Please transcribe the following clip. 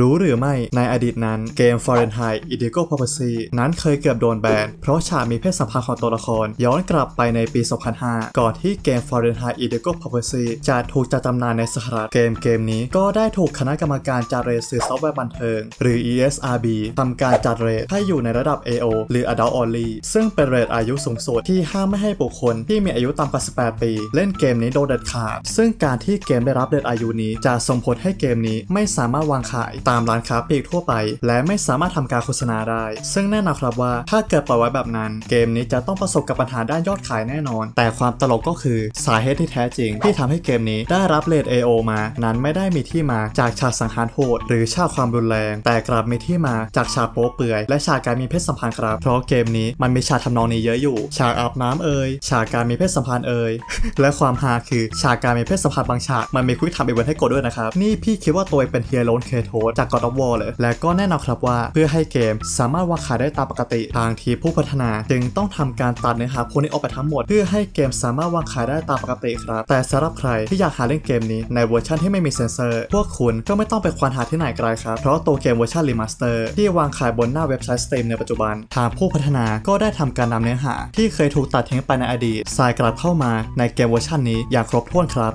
รู้หรือไม่ในอดีตนั้นเกม Fahrenheit Illegal Prophecy นั้นเคยเกือบโดนแบน เพราะฉากมีเพศสัมพันธ์ของตัวละคร ย้อนกลับไปในปี 2005 ก่อนที่เกม Fahrenheit Illegal Prophecy จะถูกจัดจำหน่ายในสหรัฐเกมเกมนี้ก็ได้ถูกคณะกรรมการจัดเรทสื่อซอฟต์แวร์บันเทิง หรือ ESRB ทำการจัดเรทให้อยู่ในระดับ AO หรือ Adult Only ซึ่งเป็นเรทอายุสูงสุดที่ห้ามไม่ให้บุคคลที่มีอายุต่ำกว่า 18 ปี เล่นเกมนี้โดยเด็ดขาดซึ่งการที่เกมได้รับเรทอายุนี้จะส่งผลให้เกมนี้ไม่สามารถวางขายตามร้านค้าปลีกทั่วไป และไม่สามารถทำการโฆษณาได้ ซึ่งแน่นอนครับว่าถ้าเกิดปล่อยไว้แบบนั้น เกมนี้จะต้องประสบกับปัญหาด้านยอดขายแน่นอน แต่ความตลกก็คือสาเหตุที่แท้จริง ที่ทำให้เกมนี้ได้รับเรท AO มา นั้นไม่ได้มีที่มาจากฉากสังหารโหดหรือฉากความรุนแรง แต่กลับมีที่มาจากฉากโป๊เปื่อย และฉากการมีเพศสัมพันธ์ครับ เพราะเกมนี้มันมีฉากทำนองนี้เยอะอยู่ ฉากอาบน้ำเอ่ยฉากการมีเพศสัมพันธ์เอ่ยและความฮาคือฉากการมีเพศสัมพันธ์บางฉากมันมีคุยทำอีเวนต์ให้กดด้วยนะครับนี่พี่คิดว่าตัวเองเป็นเฮียโลนเคโทสจาก God of War เลย และก็แน่นอนครับว่าเพื่อให้เกมสามารถวางขายได้ตามปกติ ทางทีมผู้พัฒนาจึงต้องทำการตัดเนื้อหาพวกนี้ออกไปทั้งหมด เพื่อให้เกมสามารถวางขายได้ตามปกติครับ แต่สำหรับใครที่อยากหาเล่นเกมนี้ในเวอร์ชันที่ไม่มีเซนเซอร์ พวกคุณก็ไม่ต้องไปควานหาที่ไหนไกลครับ เพราะตัวเกมเวอร์ชันรีมาสเตอร์ที่วางขายบนหน้าเว็บไซต์ Steam ในปัจจุบัน ทางผู้พัฒนาก็ได้ทำการนำเนื้อหา ที่เคยถูกตัดทิ้งไปในอดีตใส่กลับเข้ามาในเกมเวอร์ชันนี้อย่างครบถ้วนครับ